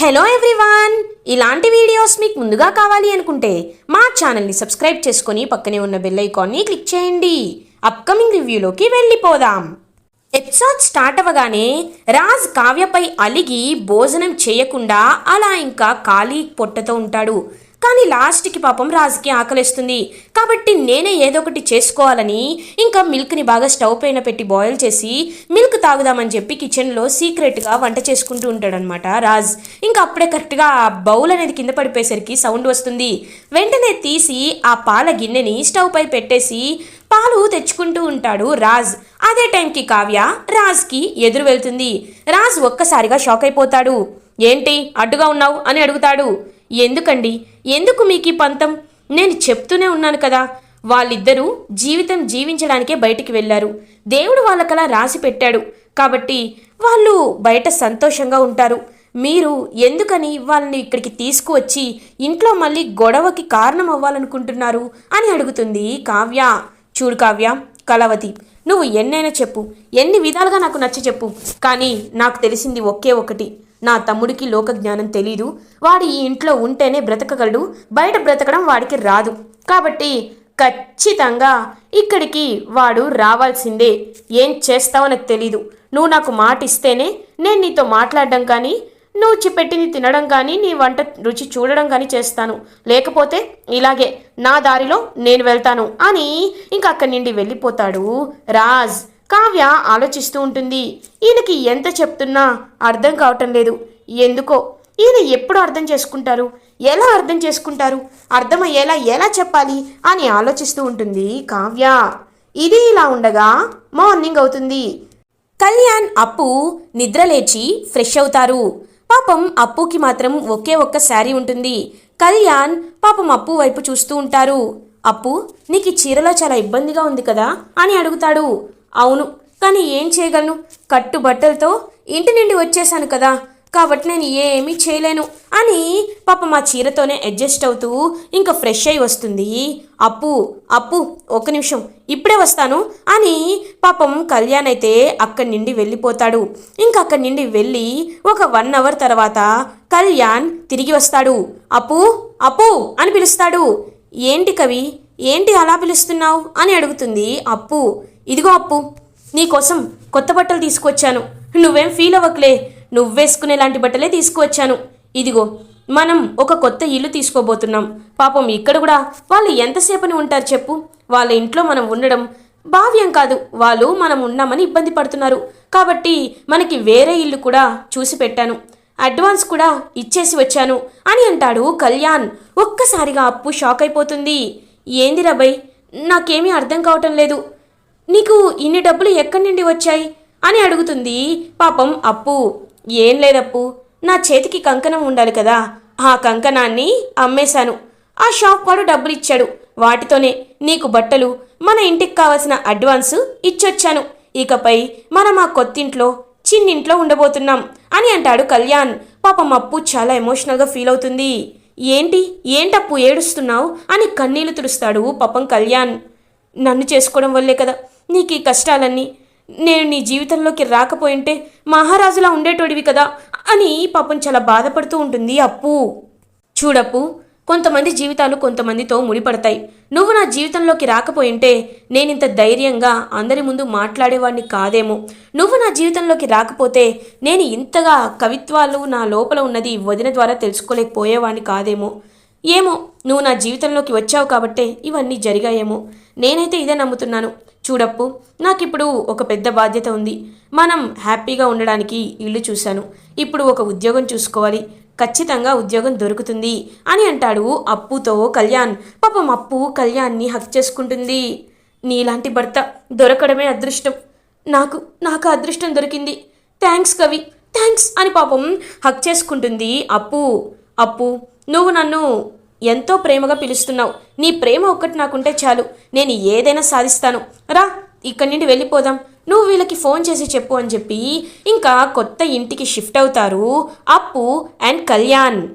Hello everyone! ఇలాంటి videos మీకు ముందుగా కావాలి అనుకుంటే మా ఛానల్ని సబ్స్క్రైబ్ చేసుకొని పక్కనే ఉన్న బెల్ ఐకాన్ని క్లిక్ చేయండి. అప్కమింగ్ రివ్యూలోకి వెళ్ళిపోదాం. ఎపిసోడ్ స్టార్ట్ అవ్వగానే రాజ్ కావ్యపై అలిగి భోజనం చేయకుండా అలా ఇంకా ఖాళీ పొట్టతో ఉంటాడు. కానీ లాస్ట్కి పాపం రాజుకి ఆకలిస్తుంది. కాబట్టి నేనే ఏదో ఒకటి చేసుకోవాలని ఇంకా మిల్క్ని బాగా స్టవ్ పైన పెట్టి బాయిల్ చేసి మిల్క్ తాగుదామని చెప్పి కిచెన్లో సీక్రెట్గా వంట చేసుకుంటూ ఉంటాడనమాట రాజ్. ఇంకా అప్పుడే కరెక్ట్గా ఆ బౌల్ అనేది కింద పడిపోయేసరికి సౌండ్ వస్తుంది. వెంటనే తీసి ఆ పాల గిన్నెని స్టవ్ పై పెట్టేసి పాలు తెచ్చుకుంటూ ఉంటాడు రాజ్. అదే టైంకి కావ్య రాజ్కి ఎదురు వెళ్తుంది. రాజ్ ఒక్కసారిగా షాక్ అయిపోతాడు. ఏంటి? అడ్డుగా ఉన్నావు? అని అడుగుతాడు. ఎందుకండి? ఎందుకు మీకు ఈ పంతం? నేను చెప్తూనే ఉన్నాను కదా. వాళ్ళిద్దరూ జీవితం జీవించడానికే బయటికి వెళ్ళారు. దేవుడు వాళ్ళకలా రాసి పెట్టాడు. కాబట్టి వాళ్ళు బయట సంతోషంగా ఉంటారు. మీరు ఎందుకని వాళ్ళని ఇక్కడికి తీసుకువచ్చి ఇంట్లో మళ్ళీ గొడవకి కారణం అవ్వాలనుకుంటున్నారు అని అడుగుతుంది కావ్య. చూడు కావ్య కలవతి నువ్వు ఎన్నైనా చెప్పు. ఎన్ని విధాలుగా నాకు నచ్చ చెప్పు కానీ నాకు తెలిసింది ఒకే ఒకటి. నా తమ్ముడికి లోక జ్ఞానం తెలీదు. వాడు ఈ ఇంట్లో ఉంటేనే బ్రతకగలడు. బయట బ్రతకడం వాడికి రాదు. కాబట్టి ఖచ్చితంగా ఇక్కడికి వాడు రావాల్సిందే. ఏం చేస్తావో నాకు తెలీదు. నువ్వు నాకు మాట ఇస్తేనే నేను నీతో మాట్లాడడం కానీ నువ్వు చి- పెట్టింది తినడం కానీ నీ వంట రుచి చూడడం కానీ చేస్తాను. లేకపోతే ఇలాగే నా దారిలో నేను వెళ్తాను అని ఇంకా అక్కడి నుండి వెళ్ళిపోతాడు రాజ్. కావ్య ఆలోచిస్తూ ఉంటుంది. ఈయనకి ఎంత చెప్తున్నా అర్థం కావటం లేదు. ఎందుకో? ఈయన ఎప్పుడు అర్థం చేసుకుంటారు? ఎలా అర్థం చేసుకుంటారు? అర్థమయ్యేలా ఎలా చెప్పాలి అని ఆలోచిస్తూ ఉంటుంది కావ్య. ఇది ఇలా ఉండగా మార్నింగ్ అవుతుంది. కళ్యాణ్ అప్పు నిద్రలేచి ఫ్రెష్ అవుతారు. పాపం అప్పుకి మాత్రం ఒకే ఒక్క శారీ ఉంటుంది. కళ్యాణ్ పాపం అప్పు వైపు చూస్తూ ఉంటారు. అప్పు నీకు ఈ చీరలో చాలా ఇబ్బందిగా ఉంది కదా? అని అడుగుతాడు. అవును కానీ ఏం చేయగలను? కట్టు బట్టలతో ఇంటి నుండి వచ్చేసాను కదా కాబట్టి నేను ఏమీ చేయలేను అని పాపం మా చీరతోనే అడ్జస్ట్ అవుతూ ఇంకా ఫ్రెష్ అయి వస్తుంది. అప్పు అప్పు ఒక నిమిషం ఇప్పుడే వస్తాను అని పాపం కళ్యాణ్ అయితే అక్కడి నుండి వెళ్ళిపోతాడు. ఇంకా అక్కడి నుండి వెళ్ళి ఒక వన్ అవర్ తర్వాత కళ్యాణ్ తిరిగి వస్తాడు. అప్పు అప్పు అని పిలుస్తాడు. ఏంటి కవి? ఏంటి అలా పిలుస్తున్నావు? అని అడుగుతుంది అప్పు. ఇదిగో అప్పు నీకోసం కొత్త బట్టలు తీసుకొచ్చాను నువ్వేం ఫీల్ అవ్వకలే. నువ్వేసుకునే లాంటి బట్టలే తీసుకువచ్చాను. ఇదిగో మనం ఒక కొత్త ఇల్లు తీసుకోబోతున్నాం. పాపం ఇక్కడ కూడా వాళ్ళు ఎంతసేపని ఉంటారు చెప్పు? వాళ్ళ ఇంట్లో మనం ఉండడం భావ్యం కాదు. వాళ్ళు మనం ఉన్నామని ఇబ్బంది పడుతున్నారు. కాబట్టి మనకి వేరే ఇల్లు కూడా చూసి పెట్టాను. అడ్వాన్స్ కూడా ఇచ్చేసి వచ్చాను. అని అంటాడు కళ్యాణ్. ఒక్కసారిగా అప్పు షాక్ అయిపోతుంది. ఏంది రబై నాకేమీ అర్థం కావటం లేదు. నీకు ఇన్ని డబ్బులు ఎక్కడి నుండి వచ్చాయి? అని అడుగుతుంది. పాపం అప్పు. ఏం లేదప్పు. నా చేతికి కంకణం ఉండాలి కదా. ఆ కంకణాన్ని అమ్మేశాను. ఆ షాప్ వాడు డబ్బులు ఇచ్చాడు వాటితోనే నీకు బట్టలు మన ఇంటికి కావలసిన అడ్వాన్సు ఇచ్చొచ్చాను. ఇకపై మనం ఆ కొత్తింట్లో చిన్నింట్లో ఉండబోతున్నాం అని అంటాడు కళ్యాణ్. పాపం అప్పు చాలా ఎమోషనల్గా ఫీల్ అవుతుంది. ఏంటి? ఏంటప్పు ఏడుస్తున్నావు? అని కన్నీళ్ళు తుడుస్తాడు పాపం కళ్యాణ్. నన్ను చేసుకోవడం వల్లే కదా. నీకు ఈ కష్టాలన్నీ నేను నీ జీవితంలోకి రాకపోయింటే మహారాజులా ఉండేటోడివి కదా అని పాపం చాలా బాధపడుతూ ఉంటుంది అప్పు. చూడప్పు కొంతమంది జీవితాలు కొంతమందితో ముడిపడతాయి. నువ్వు నా జీవితంలోకి రాకపోయింటే నేనింత ధైర్యంగా అందరి ముందు మాట్లాడేవాడిని కాదేమో. నువ్వు నా జీవితంలోకి రాకపోతే నేను ఇంతగా కవిత్వాలు నా లోపల ఉన్నది వదిన ద్వారా తెలుసుకోలేకపోయేవాడిని కాదేమో. ఏమో నువ్వు నా జీవితంలోకి వచ్చావు కాబట్టే ఇవన్నీ జరిగాయేమో. నేనైతే ఇదే నమ్ముతున్నాను. చూడప్పు నాకిప్పుడు ఒక పెద్ద బాధ్యత ఉంది. మనం హ్యాపీగా ఉండడానికి ఇల్లు చూశాను. ఇప్పుడు ఒక ఉద్యోగం చూసుకోవాలి. ఖచ్చితంగా ఉద్యోగం దొరుకుతుంది అని అంటాడు అప్పుతో కళ్యాణ్. పాపం అప్పు కళ్యాణ్ని హక్ చేసుకుంటుంది. నీలాంటి భర్త దొరకడమే అదృష్టం. నాకు నాకు అదృష్టం దొరికింది. థ్యాంక్స్ కవి థ్యాంక్స్ అని పాపం హక్ చేసుకుంటుంది అప్పు. అప్పు నువ్వు నన్ను ఎంతో ప్రేమగా పిలుస్తున్నావు. నీ ప్రేమ ఒక్కటి నాకుంటే చాలు. నేను ఏదైనా సాధిస్తాను. రా ఇక్కడి నుండి వెళ్ళిపోదాం. నువ్వు వీళ్ళకి ఫోన్ చేసి చెప్పు అని చెప్పి ఇంకా కొత్త ఇంటికి షిఫ్ట్ అవుతారు అప్పు అండ్ కళ్యాణ్.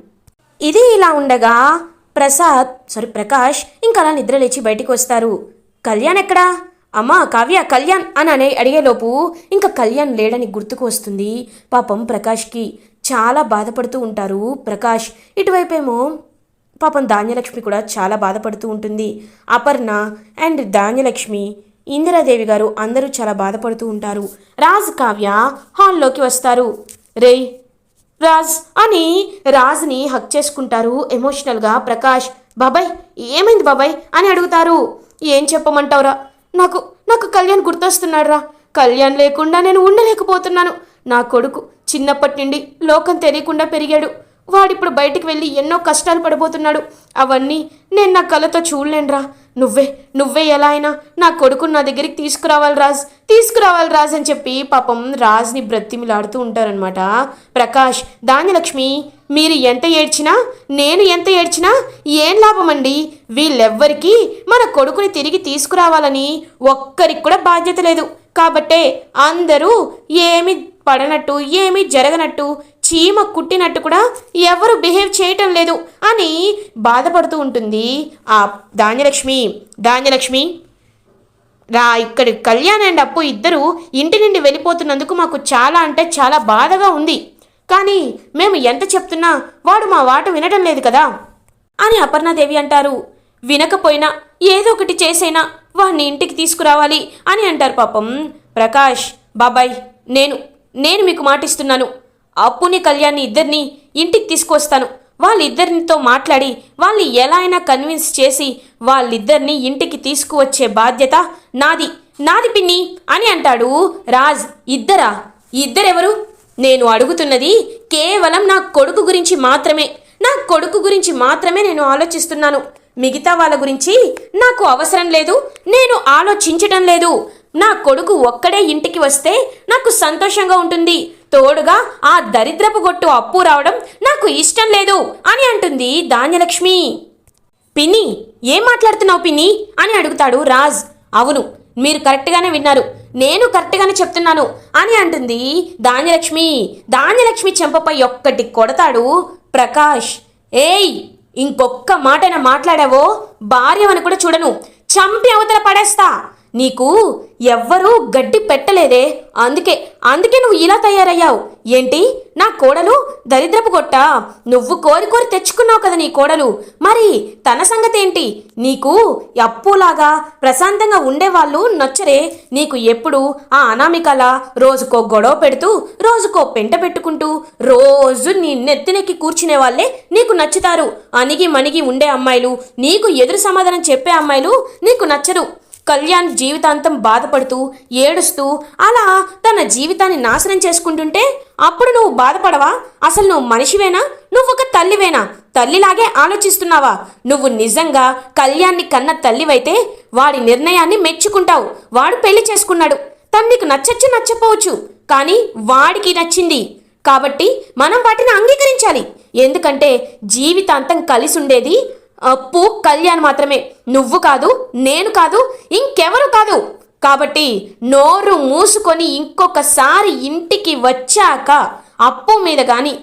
ఇది ఇలా ఉండగా ప్రసాద్ సారీ ప్రకాష్ ఇంకా అలా నిద్రలేచి బయటికి వస్తారు. కళ్యాణ్ ఎక్కడా? అమ్మా కావ్య కళ్యాణ్ అని అనే అడిగేలోపు ఇంకా కళ్యాణ్ లేడని గుర్తుకు వస్తుంది. పాపం ప్రకాష్కి. చాలా బాధపడుతూ ఉంటారు ప్రకాష్. ఇటువైపేమో పాపం ధాన్యలక్ష్మి కూడా చాలా బాధపడుతూ ఉంటుంది. అపర్ణ అండ్ ధాన్యలక్ష్మి ఇందిరాదేవి గారు అందరూ చాలా బాధపడుతూ ఉంటారు. రాజ్ కావ్య హాల్లోకి వస్తారు. రేయ్ రాజ్ అని రాజ్ని హక్ చేసుకుంటారు ఎమోషనల్గా ప్రకాష్. బాబాయ్ ఏమైంది బాబాయ్ అని అడుగుతారు. ఏం చెప్పమంటావురా? నాకు నాకు కళ్యాణ్ గుర్తొస్తున్నాడు రా కళ్యాణ్ లేకుండా నేను ఉండలేకపోతున్నాను. నా కొడుకు చిన్నప్పటి నుండి లోకం తెలియకుండా పెరిగాడు. వాడిప్పుడు బయటికి వెళ్ళి ఎన్నో కష్టాలు పడిపోతున్నాడు అవన్నీ నేను నా కళ్ళతో చూడలేనురా. నువ్వే నువ్వే ఎలా అయినా నా కొడుకుని నా దగ్గరికి తీసుకురావాలి రాజ్ తీసుకురావాలి రాజ్ అని చెప్పి పాపం రాజ్ని బ్రతిమిలాడుతూ ఉంటారనమాట ప్రకాష్ దానిలక్ష్మి మీరు ఎంత ఏడ్చినా నేను ఎంత ఏడ్చినా ఏం లాభమండి వీళ్ళెవ్వరికీ మన కొడుకుని తిరిగి తీసుకురావాలని ఒక్కరికి కూడా బాధ్యత లేదు. కాబట్టే అందరూ ఏమి పడనట్టు ఏమీ జరగనట్టు చీమ కుట్టినట్టు కూడా ఎవరు బిహేవ్ చేయటం లేదు అని బాధపడుతూ ఉంటుంది ఆ ధాన్యలక్ష్మి. ధాన్యలక్ష్మి రా ఇక్కడి కళ్యాణ్ అండ్ అప్పు ఇద్దరు ఇంటి నుండి వెళ్ళిపోతున్నందుకు మాకు చాలా అంటే చాలా బాధగా ఉంది. కానీ మేము ఎంత చెప్తున్నా వాడు మా వాట వినడం లేదు కదా? అని అపర్ణాదేవి అంటారు. వినకపోయినా ఏదో ఒకటి చేసైనా వాడిని ఇంటికి తీసుకురావాలి అని అంటారు పాపం. ప్రకాష్ బాబాయ్ నేను నేను మీకు మాటిస్తున్నాను. అప్పుని కళ్యాణ్ ఇద్దరిని ఇంటికి తీసుకొస్తాను వాళ్ళిద్దరితో మాట్లాడి వాళ్ళు ఎలా అయినా కన్విన్స్ చేసి వాళ్ళిద్దరిని ఇంటికి తీసుకువచ్చే బాధ్యత నాది. నాది పిన్ని అని అంటాడు రాజ్. ఇద్దరా? ఇద్దరెవరు? నేను అడుగుతున్నది కేవలం నా కొడుకు గురించి మాత్రమే. నా కొడుకు గురించి మాత్రమే నేను ఆలోచిస్తున్నాను. మిగతా వాళ్ళ గురించి నాకు అవసరం లేదు. నేను ఆలోచించటం లేదు. నా కొడుకు ఒక్కడే ఇంటికి వస్తే నాకు సంతోషంగా ఉంటుంది. తోడుగా ఆ దరిద్రపు గొట్టు అప్పు రావడం నాకు ఇష్టం లేదు అని అంటుంది ధాన్యలక్ష్మి. పిన్ని ఏం మాట్లాడుతున్నావు పిన్ని? అని అడుగుతాడు రాజ్. అవును మీరు కరెక్ట్గానే విన్నారు. నేను కరెక్ట్గానే చెప్తున్నాను అని అంటుంది ధాన్యలక్ష్మి. ధాన్యలక్ష్మి చెంపపై ఒక్కటి కొడతాడు ప్రకాష్. ఏయ్ ఇంకొక్క మాటైనా మాట్లాడావో? భార్యవని కూడా చూడను. చంపి అవతల పడేస్తా. నీకు ఎవ్వరూ గడ్డి పెట్టలేదే. అందుకే అందుకే నువ్వు ఇలా తయారయ్యావు. ఏంటి? నా కోడలు దరిద్రపు కొట్ట నువ్వు కోరి కోరి తెచ్చుకున్నావు కదా నీ కోడలు. మరి తన సంగతి ఏంటి నీకు అప్పులాగా ప్రశాంతంగా ఉండేవాళ్ళు నచ్చరే. నీకు ఎప్పుడు ఆ అనామికలా రోజుకో గొడవ పెడుతూ రోజుకో పెంట పెట్టుకుంటూ రోజు నీ నెత్తినెక్కి కూర్చునే వాళ్ళే నీకు నచ్చుతారు. అణిగి మణిగి ఉండే అమ్మాయిలు నీకు ఎదురు సమాధానం చెప్పే అమ్మాయిలు నీకు నచ్చరు. కళ్యాణ్ జీవితాంతం బాధపడుతూ ఏడుస్తూ అలా తన జీవితాన్ని నాశనం చేసుకుంటుంటే అప్పుడు నువ్వు బాధపడవా? అసలు నువ్వు మనిషివేనా? నువ్వు ఒక తల్లివేనా? తల్లిలాగే ఆలోచిస్తున్నావా? నువ్వు నిజంగా కళ్యాణ్ని కన్న తల్లివైతే వాడి నిర్ణయాన్ని మెచ్చుకుంటావు. వాడు పెళ్ళి చేసుకున్నాడు. తను నీకు నచ్చచ్చు నచ్చపోవచ్చు కానీ వాడికి నచ్చింది. కాబట్టి మనం వాటిని అంగీకరించాలి. ఎందుకంటే జీవితాంతం కలిసి ఉండేది అప్పు కళ్యాణ్ మాత్రమే. నువ్వు కాదు నేను కాదు ఇంకెవరు కాదు. కాబట్టి నోరు మూసుకొని ఇంకొకసారి ఇంటికి వచ్చాక అప్పు మీద కానీ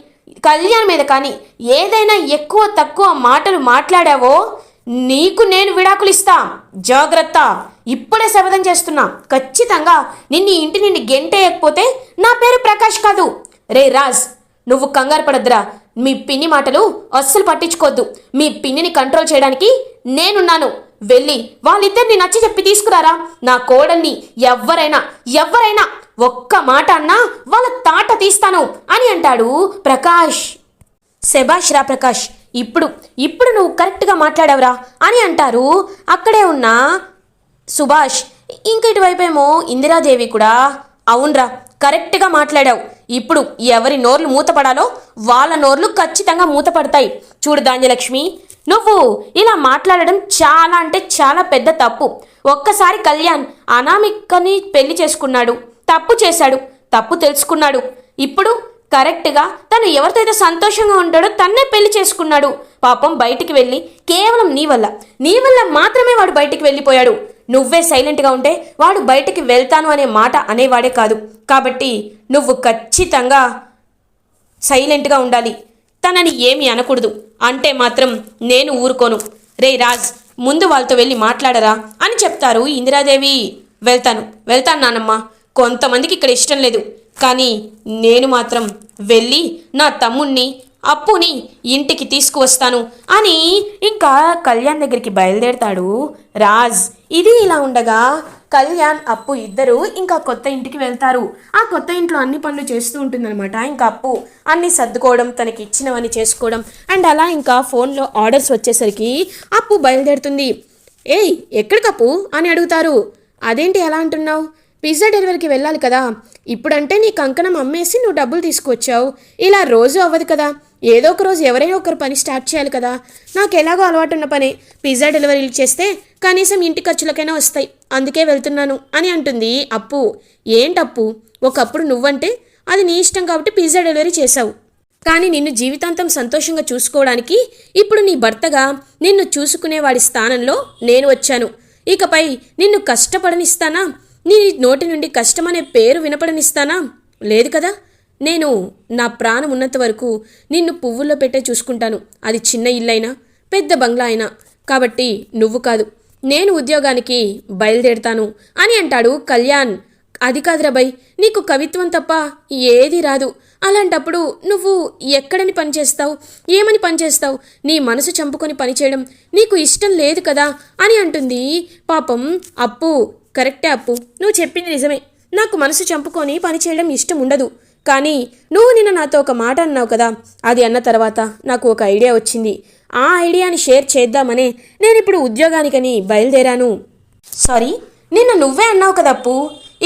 కళ్యాణ్ మీద కానీ ఏదైనా ఎక్కువ తక్కువ మాటలు మాట్లాడావో నీకు నేను విడాకులు ఇస్తా. జాగ్రత్త. ఇప్పుడే శపథం చేస్తున్నా. ఖచ్చితంగా నిన్ను ఇంటి నుండి గెంటేయకపోతే నా పేరు ప్రకాష్ కాదు. రే రాజ్ నువ్వు కంగారు పడద్దురా. మీ పిన్ని మాటలు అస్సలు పట్టించుకోవద్దు. మీ పిన్నిని కంట్రోల్ చేయడానికి నేనున్నాను. వెళ్ళి వాళ్ళిద్దరిని నచ్చి చెప్పి తీసుకురారా? నా కోడల్ని ఎవ్వరైనా ఎవ్వరైనా ఒక్క మాట అన్నా వాళ్ళ తాట తీస్తాను అని అంటాడు ప్రకాష్. శభాష్ రా ప్రకాష్ ఇప్పుడు ఇప్పుడు నువ్వు కరెక్ట్గా మాట్లాడావురా అని అంటారు అక్కడే ఉన్న సుభాష్. ఇంక ఇటువైపేమో ఇందిరాదేవి కూడా. అవునరా కరెక్ట్గా మాట్లాడావు. ఇప్పుడు ఎవరి నోర్లు మూతపడాలో వాళ్ళ నోర్లు ఖచ్చితంగా మూతపడతాయి. చూడు ధాన్యలక్ష్మి నువ్వు ఇలా మాట్లాడడం చాలా అంటే చాలా పెద్ద తప్పు. ఒక్కసారి కళ్యాణ్ అనామికని పెళ్ళి చేసుకున్నాడు. తప్పు చేశాడు. తప్పు తెలుసుకున్నాడు. ఇప్పుడు కరెక్ట్గా తను ఎవరితో అయితే సంతోషంగా ఉంటాడో తన్నే పెళ్ళి చేసుకున్నాడు. పాపం బయటికి వెళ్ళి కేవలం నీ వల్ల. నీ వల్ల మాత్రమే వాడు బయటికి వెళ్ళిపోయాడు. నువ్వే సైలెంట్గా ఉంటే వాడు బయటికి వెళ్తాను అనే మాట అనేవాడే కాదు. కాబట్టి నువ్వు ఖచ్చితంగా సైలెంట్గా ఉండాలి. తనని ఏమి అనకూడదు. అంటే మాత్రం నేను ఊరుకోను. రే రాజ్ ముందు వాళ్ళతో వెళ్ళి మాట్లాడరా అని చెప్తారు ఇందిరాదేవి. వెళ్తాను. వెళ్తాను నానమ్మ. కొంతమందికి ఇక్కడ ఇష్టం లేదు. కానీ నేను మాత్రం వెళ్ళి నా తమ్ముణ్ణి అప్పుని ఇంటికి తీసుకువస్తాను అని ఇంకా కళ్యాణ్ దగ్గరికి బయలుదేరతాడు. రాజ్ ఇది ఇలా ఉండగా కళ్యాణ్ అప్పు ఇద్దరు ఇంకా కొత్త ఇంటికి వెళ్తారు. ఆ కొత్త ఇంట్లో అన్ని పనులు చేస్తూ ఉంటుందన్నమాట. ఇంకా అప్పు అన్ని సర్దుకోవడం తనకి ఇచ్చినవన్నీ చేసుకోవడం అండ్ అలా ఇంకా ఫోన్లో ఆర్డర్స్ వచ్చేసరికి అప్పు బయలుదేరుతుంది. ఏయ్ ఎక్కడికప్పు అని అడుగుతారు. అదేంటి ఎలా అంటున్నావు? పిజ్జా డెలివరీకి వెళ్ళాలి కదా. ఇప్పుడంటే నీ కంకణం అమ్మేసి నువ్వు డబ్బులు తీసుకొచ్చావు ఇలా రోజు అవ్వదు కదా. ఏదో ఒక రోజు ఎవరైనా ఒకరు పని స్టార్ట్ చేయాలి కదా. నాకు ఎలాగో అలవాటు ఉన్న పని. పిజ్జా డెలివరీలు చేస్తే కనీసం ఇంటి ఖర్చులకైనా వస్తాయి. అందుకే వెళ్తున్నాను అని అంటుంది అప్పు. ఏంటప్పు ఒకప్పుడు నువ్వంటే అది నీ ఇష్టం కాబట్టి పిజ్జా డెలివరీ చేశావు. కానీ నిన్ను జీవితాంతం సంతోషంగా చూసుకోవడానికి ఇప్పుడు నీ భర్తగా నిన్ను చూసుకునేవాడి స్థానంలో నేను వచ్చాను. ఇకపై నిన్ను కష్టపడనిస్తానా? నీ నోటి నుండి కష్టమనే పేరు వినపడనిస్తానా? లేదు కదా? నేను నా ప్రాణం ఉన్నంత వరకు నిన్ను పువ్వుల్లో పెట్టే చూసుకుంటాను. అది చిన్న ఇల్లైనా పెద్ద బంగ్లా అయినా. కాబట్టి నువ్వు కాదు నేను ఉద్యోగానికి బయలుదేరుతాను అని అంటాడు కళ్యాణ్. అది కాదురా బై నీకు కవిత్వం తప్ప ఏది రాదు. అలాంటప్పుడు నువ్వు ఎక్కడని పనిచేస్తావు ఏమని పనిచేస్తావు నీ మనసు చంపుకొని పనిచేయడం నీకు ఇష్టం లేదు కదా అని అంటుంది. పాపం అప్పు కరెక్టే అప్పు. నువ్వు చెప్పింది నిజమే. నాకు మనసు చంపుకొని పనిచేయడం ఇష్టం ఉండదు. కానీ నువ్వు నిన్న నాతో ఒక మాట అన్నావు కదా అది అన్న తర్వాత నాకు ఒక ఐడియా వచ్చింది. ఆ ఐడియాని షేర్ చేద్దామనే నేను ఇప్పుడు ఉద్యోగానికని బయలుదేరాను. సారీ నిన్న నువ్వే అన్నావు కదప్పు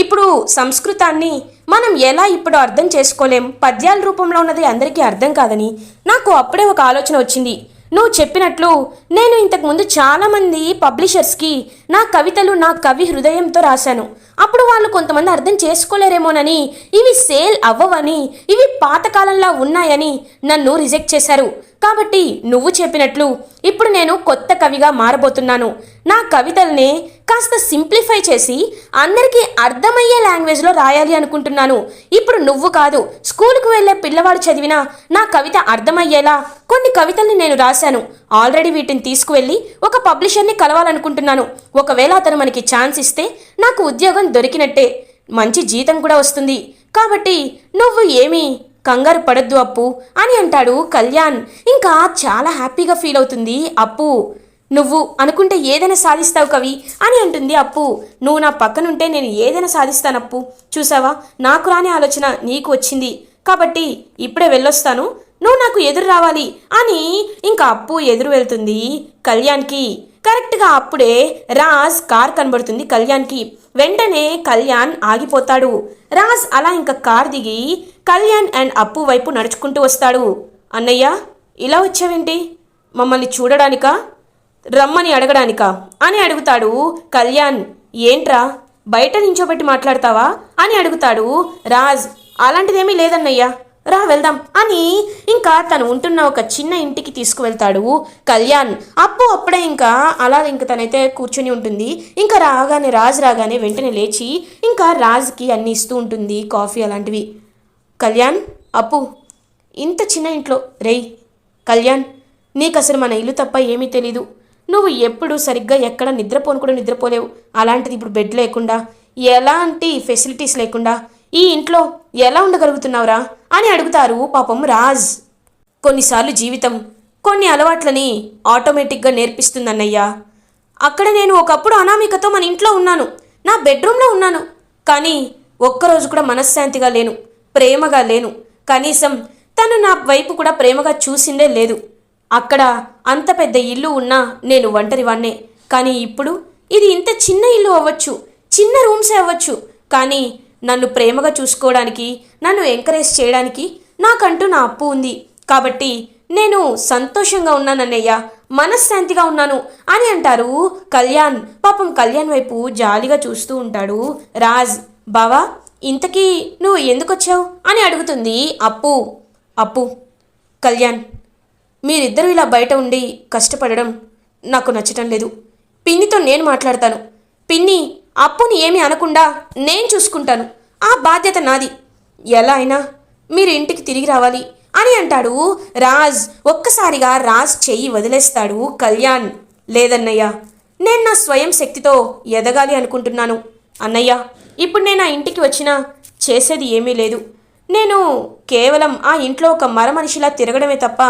ఇప్పుడు సంస్కృతాన్ని మనం ఎలా ఇప్పుడు అర్థం చేసుకోలేం? పద్యాల రూపంలో ఉన్నది అందరికీ అర్థం కాదని నాకు అప్పుడే ఒక ఆలోచన వచ్చింది. నువ్వు చెప్పినట్లు నేను ఇంతకుముందు చాలామంది పబ్లిషర్స్కి నా కవితలు నా కవి హృదయంతో రాశాను. అప్పుడు వాళ్ళు కొంతమంది అర్థం చేసుకోలేరేమోనని ఇవి సేల్ అవ్వవని ఇవి పాతకాలంలా ఉన్నాయని నన్ను రిజెక్ట్ చేశారు. కాబట్టి నువ్వు చెప్పినట్లు ఇప్పుడు నేను కొత్త కవిగా మారబోతున్నాను. నా కవితల్ని కాస్త సింప్లిఫై చేసి అందరికీ అర్థమయ్యే లాంగ్వేజ్లో రాయాలి అనుకుంటున్నాను. ఇప్పుడు నువ్వు కాదు స్కూల్కు వెళ్ళే పిల్లవాడు చదివినా నా కవిత అర్థమయ్యేలా కొన్ని కవితల్ని నేను రాశాను. ఆల్రెడీ వీటిని తీసుకువెళ్ళి ఒక పబ్లిషర్ని కలవాలనుకుంటున్నాను. ఒకవేళ అతను మనకి ఛాన్స్ ఇస్తే నాకు ఉద్యోగం దొరికినట్టే. మంచి జీతం కూడా వస్తుంది. కాబట్టి నువ్వు ఏమీ కంగారు పడద్దు అప్పు అని అంటాడు కళ్యాణ్. ఇంకా చాలా హ్యాపీగా ఫీల్ అవుతుంది అప్పు. నువ్వు అనుకుంటే ఏదైనా సాధిస్తావు కవి అని అంటుంది అప్పు. నువ్వు నా పక్కనుంటే నేను ఏదైనా సాధిస్తాను అప్పు చూసావా? నాకు రాని ఆలోచన నీకు వచ్చింది. కాబట్టి ఇప్పుడే వెళ్ళొస్తాను. నువ్వు నాకు ఎదురు రావాలి అని ఇంకా అప్పు ఎదురు వెళ్తుంది కళ్యాణ్కి. కరెక్ట్గా అప్పుడే రాజ్ కార్ కనబడుతుంది కళ్యాణ్కి. వెంటనే కళ్యాణ్ ఆగిపోతాడు. రాజ్ అలా ఇంకా కార్ దిగి కళ్యాణ్ అండ్ అప్పు వైపు నడుచుకుంటూ వస్తాడు. అన్నయ్య ఇలా వచ్చావేంటి? మమ్మల్ని చూడడానికా? రమ్మని అడగడానికా? అని అడుగుతాడు కళ్యాణ్. ఏంట్రా? బయట నించోబెట్టి మాట్లాడతావా? అని అడుగుతాడు రాజ్. అలాంటిదేమీ లేదన్నయ్యా. రా వెళ్దాం. అని ఇంకా తను ఉంటున్న ఒక చిన్న ఇంటికి తీసుకువెళ్తాడు. కళ్యాణ్ అప్పు అప్పుడే ఇంకా అలా ఇంకా తనైతే కూర్చొని ఉంటుంది. ఇంకా రాగానే రాజు రాగానే వెంటనే లేచి ఇంకా రాజుకి అన్ని ఇస్తూ ఉంటుంది కాఫీ అలాంటివి. కళ్యాణ్ అప్పు ఇంత చిన్న ఇంట్లో రేయ్ కళ్యాణ్ నీకు అసలు మన ఇల్లు తప్ప ఏమీ తెలీదు. నువ్వు ఎప్పుడు సరిగ్గా ఎక్కడ నిద్రపోను కూడా నిద్రపోలేవు. అలాంటిది ఇప్పుడు బెడ్ లేకుండా ఎలాంటి ఫెసిలిటీస్ లేకుండా ఈ ఇంట్లో ఎలా ఉండగలుగుతున్నావురా? అని అడుగుతారు పాపం రాజ్. కొన్నిసార్లు జీవితం కొన్ని అలవాట్లని ఆటోమేటిక్గా నేర్పిస్తుందన్నయ్యా. అక్కడ నేను ఒకప్పుడు అనామికతో మన ఇంట్లో ఉన్నాను. నా బెడ్రూమ్లో ఉన్నాను. కానీ ఒక్కరోజు కూడా మనశ్శాంతిగా లేను ప్రేమగా లేను. కనీసం తను నా వైపు కూడా ప్రేమగా చూసిందే లేదు. అక్కడ అంత పెద్ద ఇల్లు ఉన్నా నేను ఒంటరివాణ్ణే. కానీ ఇప్పుడు ఇది ఇంత చిన్న ఇల్లు అవ్వచ్చు చిన్న రూమ్సే అవ్వచ్చు. కానీ నన్ను ప్రేమగా చూసుకోవడానికి నన్ను ఎంకరేజ్ చేయడానికి నాకంటూ నా అప్పు ఉంది. కాబట్టి నేను సంతోషంగా ఉన్నానన్నయ్య మనశ్శాంతిగా ఉన్నాను అని అంటారు కళ్యాణ్. పాపం కళ్యాణ్ వైపు జాలిగా చూస్తూ ఉంటాడు. రాజ్ బావా ఇంతకీ నువ్వు ఎందుకు వచ్చావు అని అడుగుతుంది అప్పు. అప్పు కళ్యాణ్ మీరిద్దరూ ఇలా బయట ఉండి కష్టపడడం నాకు నచ్చటం లేదు. పిన్నితో నేను మాట్లాడతాను. పిన్ని అప్పుని ఏమి అనకుండా నేను చూసుకుంటాను. ఆ బాధ్యత నాది. ఎలా అయినా మీరు ఇంటికి తిరిగి రావాలి అని అంటాడు రాజ్. ఒక్కసారిగా రాజ్ చెయ్యి వదిలేస్తాడు కళ్యాణ్. లేదన్నయ్య నేను నా స్వయం శక్తితో ఎదగాలి అనుకుంటున్నాను. అన్నయ్య ఇప్పుడు నేను ఆ ఇంటికి వచ్చినా చేసేది ఏమీ లేదు. నేను కేవలం ఆ ఇంట్లో ఒక మరమనిషిలా తిరగడమే తప్ప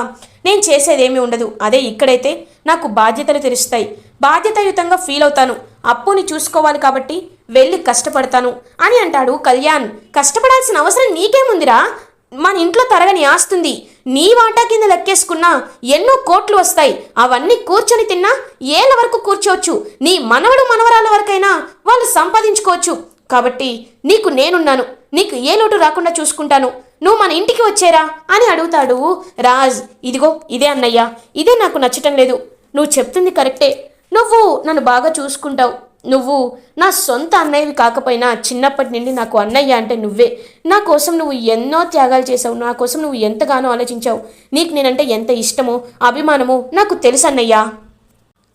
నేను చేసేదేమీ ఉండదు. అదే ఇక్కడైతే నాకు బాధ్యతలు తెలుస్తాయి బాధ్యతాయుతంగా ఫీల్ అవుతాను. అప్పుని చూసుకోవాలి కాబట్టి వెళ్ళి కష్టపడతాను. అని అంటాడు కళ్యాణ్. కష్టపడాల్సిన అవసరం నీకేముందిరా? మన ఇంట్లో తరగని ఆస్తుంది. నీ వాటా కింద లెక్కేసుకున్నా ఎన్నో కోట్లు వస్తాయి. అవన్నీ కూర్చొని తిన్నా ఏళ్ళ వరకు కూర్చోవచ్చు. నీ మనవడు మనవరాల వరకైనా వాళ్ళు సంపాదించుకోవచ్చు. కాబట్టి నీకు నేనున్నాను. నీకు ఏ లోటు రాకుండా చూసుకుంటాను. నువ్వు మన ఇంటికి వచ్చేరా? అని అడుగుతాడు రాజ్. ఇదిగో ఇదే అన్నయ్య. ఇదే నాకు నచ్చటం లేదు. నువ్వు చెప్తుంది కరెక్టే. నువ్వు నన్ను బాగా చూసుకుంటావు. నువ్వు నా సొంత అన్నయ్యవి కాకపోయినా చిన్నప్పటి నుండి నాకు అన్నయ్య అంటే నువ్వే. నా కోసం నువ్వు ఎన్నో త్యాగాలు చేసావు నా కోసం నువ్వు ఎంతగానో ఆలోచించావు. నీకు నేనంటే ఎంత ఇష్టమో అభిమానమో నాకు తెలుసు అన్నయ్యా.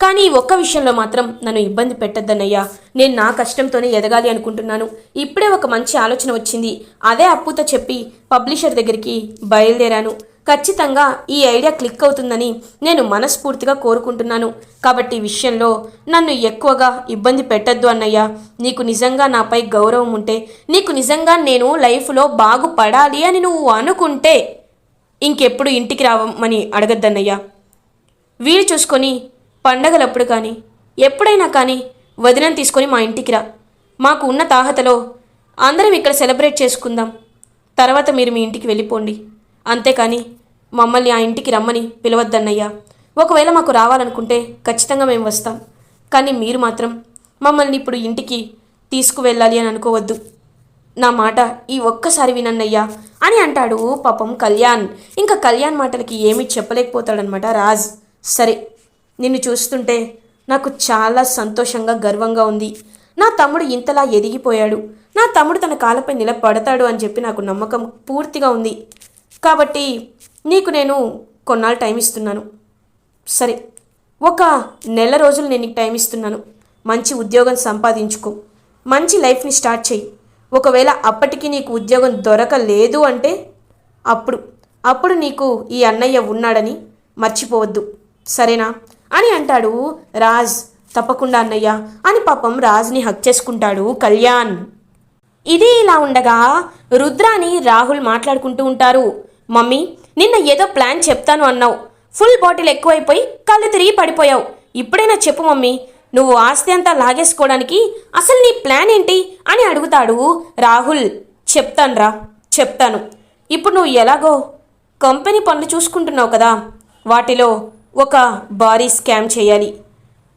కానీ ఒక్క విషయంలో మాత్రం నన్ను ఇబ్బంది పెట్టద్దన్నయ్యా. నేను నా కష్టంతోనే ఎదగాలి అనుకుంటున్నాను. ఇప్పుడే ఒక మంచి ఆలోచన వచ్చింది. అదే అప్పుతో చెప్పి పబ్లిషర్ దగ్గరికి బయలుదేరాను. ఖచ్చితంగా ఈ ఐడియా క్లిక్ అవుతుందని నేను మనస్ఫూర్తిగా కోరుకుంటున్నాను. కాబట్టి విషయంలో నన్ను ఎక్కువగా ఇబ్బంది పెట్టద్దు అన్నయ్య. నీకు నిజంగా నాపై గౌరవం ఉంటే నీకు నిజంగా నేను లైఫ్లో బాగుపడాలి అని నువ్వు అనుకుంటే ఇంకెప్పుడు ఇంటికి రావమని అడగద్దన్నయ్యా వీలు చూసుకొని పండగలప్పుడు కానీ ఎప్పుడైనా కానీ వదినం తీసుకొని మా ఇంటికి రా. మాకు ఉన్న తాహతలో అందరం ఇక్కడ సెలబ్రేట్ చేసుకుందాం. తర్వాత మీరు మీ ఇంటికి వెళ్ళిపోండి. అంతేకాని మమ్మల్ని ఆ ఇంటికి రమ్మని పిలవద్దన్నయ్యా. ఒకవేళ మాకు రావాలనుకుంటే ఖచ్చితంగా మేము వస్తాం. కానీ మీరు మాత్రం మమ్మల్ని ఇప్పుడు ఇంటికి తీసుకువెళ్ళాలి అని అనుకోవద్దు. నా మాట ఈ ఒక్కసారి వినన్నయ్యా అని అంటాడు పాపం కళ్యాణ్. ఇంకా కళ్యాణ్ మాటలకి ఏమీ చెప్పలేకపోతాడనమాట రాజ్. సరే నిన్ను చూస్తుంటే నాకు చాలా సంతోషంగా గర్వంగా ఉంది. నా తమ్ముడు ఇంతలా ఎదిగిపోయాడు. నా తమ్ముడు తన కాళ్ళపై నిలబడతాడు అని చెప్పి నాకు నమ్మకం పూర్తిగా ఉంది. కాబట్టి నీకు నేను కొన్నాళ్ళు టైం ఇస్తున్నాను. సరే ఒక నెల రోజులు నేను నీకు టైం ఇస్తున్నాను. మంచి ఉద్యోగం సంపాదించుకో. మంచి లైఫ్ని స్టార్ట్ చేయి. ఒకవేళ అప్పటికి నీకు ఉద్యోగం దొరకలేదు అంటే అప్పుడు అప్పుడు నీకు ఈ అన్నయ్య ఉన్నాడని మర్చిపోవద్దు. సరేనా? అని అంటాడు రాజ్. తప్పకుండా అన్నయ్య అని పాపం రాజ్ని హక్ చేసుకుంటాడు కళ్యాణ్. ఇది ఇలా ఉండగా రుద్రాని రాహుల్ మాట్లాడుకుంటూ ఉంటారు. మమ్మీ నిన్న ఏదో ప్లాన్ చెప్తాను అన్నావు. ఫుల్ బాటిల్ ఎక్కువైపోయి కళ్ళు తిరిగి పడిపోయావు. ఇప్పుడైనా చెప్పు మమ్మీ నువ్వు ఆస్తి అంతా లాగేసుకోవడానికి అసలు నీ ప్లాన్ ఏంటి అని అడుగుతాడు రాహుల్. చెప్తానురా చెప్తాను. ఇప్పుడు నువ్వు ఎలాగో కంపెనీ పనులు చూసుకుంటున్నావు కదా వాటిలో ఒక భారీ స్కామ్ చేయాలి.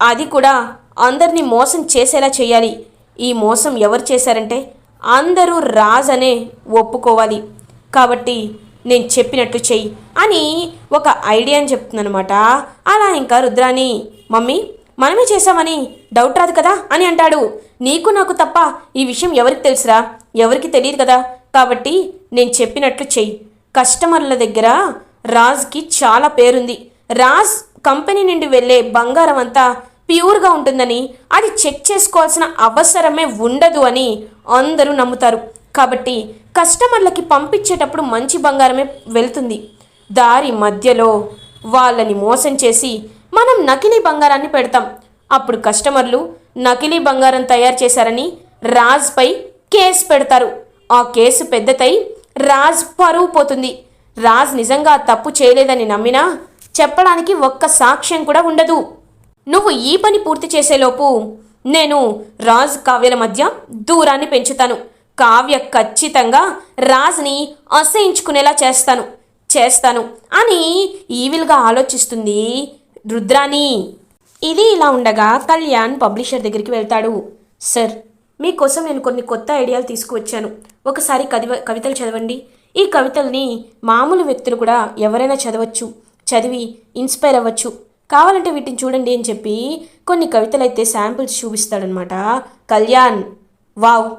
అది కూడా అందరినీ మోసం చేసేలా చేయాలి. ఈ మోసం ఎవరు చేశారంటే అందరూ రాజ్ అనే ఒప్పుకోవాలి. కాబట్టి నేను చెప్పినట్లు చెయ్యి అని ఒక ఐడియా అని చెప్తుందనమాట అలా ఇంకా రుద్రాని మమ్మీ మనమే చేశామని డౌట్ రాదు కదా అని అంటాడు. నీకు నాకు తప్ప ఈ విషయం ఎవరికి తెలుసురా? ఎవరికి తెలియదు కదా. కాబట్టి నేను చెప్పినట్లు చెయ్యి. కస్టమర్ల దగ్గర రాజ్కి చాలా పేరుంది. రాజ్ కంపెనీ నుండి వెళ్ళే బంగారం అంతా ప్యూర్గా ఉంటుందని అది చెక్ చేసుకోవాల్సిన అవసరమే ఉండదు అని అందరూ నమ్ముతారు. కాబట్టి కస్టమర్లకి పంపించేటప్పుడు మంచి బంగారమే వెళ్తుంది. దారి మధ్యలో వాళ్ళని మోసం చేసి మనం నకిలీ బంగారాన్ని పెడతాం. అప్పుడు కస్టమర్లు నకిలీ బంగారం తయారు చేశారని రాజ్పై కేసు పెడతారు. ఆ కేసు పెద్దతై రాజ్ పరువు పోతుంది. రాజ్ నిజంగా తప్పు చేయలేదని నమ్మినా చెప్పడానికి ఒక్క సాక్ష్యం కూడా ఉండదు. నువ్వు ఈ పని పూర్తి చేసేలోపు నేను రాజ్ కావ్యల మధ్య దూరాన్ని పెంచుతాను. కావ్య ఖచ్చితంగా రాజ్ని అసహించుకునేలా చేస్తాను చేస్తాను అని ఈవిల్గా ఆలోచిస్తుంది రుద్రాని ఇది ఇలా ఉండగా కళ్యాణ్ పబ్లిషర్ దగ్గరికి వెళ్తాడు. సార్ మీకోసం నేను కొన్ని కొత్త ఐడియాలు తీసుకువచ్చాను. ఒకసారి కవి కవితలు చదవండి. ఈ కవితల్ని మామూలు వ్యక్తులు కూడా ఎవరైనా చదవచ్చు చదివి ఇన్స్పైర్ అవ్వచ్చు. కావాలంటే వీటిని చూడండి అని చెప్పి కొన్ని కవితలైతే శాంపిల్స్ చూపిస్తాడనమాట కళ్యాణ్. వావ్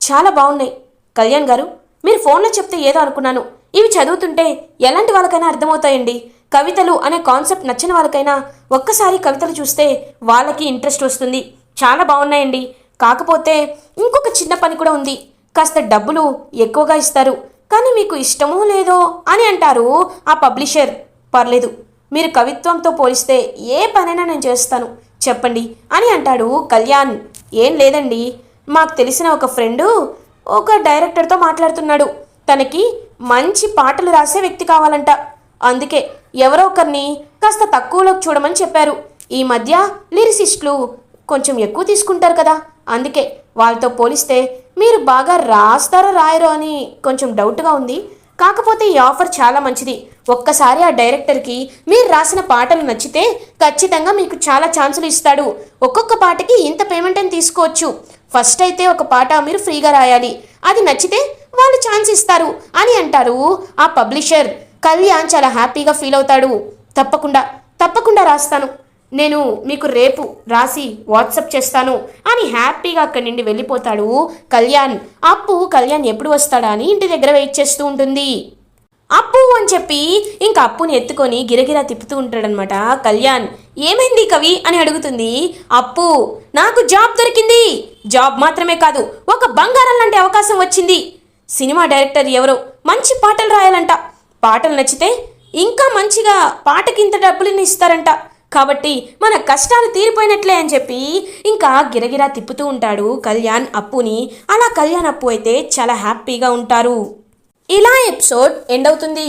చాలా బాగున్నాయి. కళ్యాణ్ గారు మీరు ఫోన్లో చెప్తే ఏదో అనుకున్నాను. ఇవి చదువుతుంటే ఎలాంటి వాళ్ళకైనా అర్థమవుతాయండి. కవితలు అనే కాన్సెప్ట్ నచ్చిన వాళ్ళకైనా ఒక్కసారి కవితలు చూస్తే వాళ్ళకి ఇంట్రెస్ట్ వస్తుంది. చాలా బాగున్నాయండి. కాకపోతే ఇంకొక చిన్న పని కూడా ఉంది. కాస్త డబ్బులు ఎక్కువగా ఇస్తారు. కానీ మీకు ఇష్టమో లేదో అని అంటారు ఆ పబ్లిషర్. పర్లేదు. మీరు కవిత్వంతో పోలిస్తే ఏ పనైనా నేను చేస్తాను. చెప్పండి అని అంటాడు కళ్యాణ్. ఏం లేదండి. మాకు తెలిసిన ఒక ఫ్రెండు ఒక డైరెక్టర్తో మాట్లాడుతున్నాడు. తనకి మంచి పాటలు రాసే వ్యక్తి కావాలంట. అందుకే ఎవరో ఒకరిని కాస్త తక్కువలోకి చూడమని చెప్పారు. ఈ మధ్య లిరిసిస్టులు కొంచెం ఎక్కువ తీసుకుంటారు కదా. అందుకే వాళ్ళతో పోలిస్తే మీరు బాగా రాస్తారో రాయరో అని కొంచెం డౌట్గా ఉంది. కాకపోతే ఈ ఆఫర్ చాలా మంచిది. ఒక్కసారి ఆ డైరెక్టర్కి మీరు రాసిన పాటలు నచ్చితే ఖచ్చితంగా మీకు చాలా ఛాన్సులు ఇస్తాడు. ఒక్కొక్క పాటకి ఇంత పేమెంట్ అని తీసుకోవచ్చు. ఫస్ట్ అయితే ఒక పాట మీరు ఫ్రీగా రాయాలి. అది నచ్చితే వాళ్ళు ఛాన్స్ ఇస్తారు అని అంటారు ఆ పబ్లిషర్. కళ్యాణ్ చాలా హ్యాపీగా ఫీల్ అవుతాడు. తప్పకుండా తప్పకుండా రాస్తాను. నేను మీకు రేపు రాసి వాట్సప్ చేస్తాను అని హ్యాపీగా అక్కడి నుండి వెళ్ళిపోతాడు కళ్యాణ్. అప్పు కళ్యాణ్ ఎప్పుడు వస్తాడా అని ఇంటి దగ్గర వెయిట్ చేస్తూ ఉంటుంది. అప్పు అని చెప్పి ఇంకా అప్పుని ఎత్తుకొని గిరగిరా తిప్పుతూ ఉంటాడనమాట కళ్యాణ్. ఏమైంది కవి అని అడుగుతుంది. అప్పు నాకు జాబ్ దొరికింది. జాబ్ మాత్రమే కాదు ఒక బంగారం లాంటి అవకాశం వచ్చింది. సినిమా డైరెక్టర్ ఎవరో మంచి పాటలు రాయాలంట. పాటలు నచ్చితే ఇంకా మంచిగా పాటకి ఇంత డబ్బులు ఇస్తారంట. కాబట్టి మన కష్టాలు తీరిపోయినట్లే అని చెప్పి ఇంకా గిరగిరా తిప్పుతూ ఉంటాడు కళ్యాణ్ అప్పుని. అలా కళ్యాణ్ అప్పు అయితే చాలా హ్యాపీగా ఉంటారు. ఇలా ఎపిసోడ్ ఎండ్ అవుతుంది.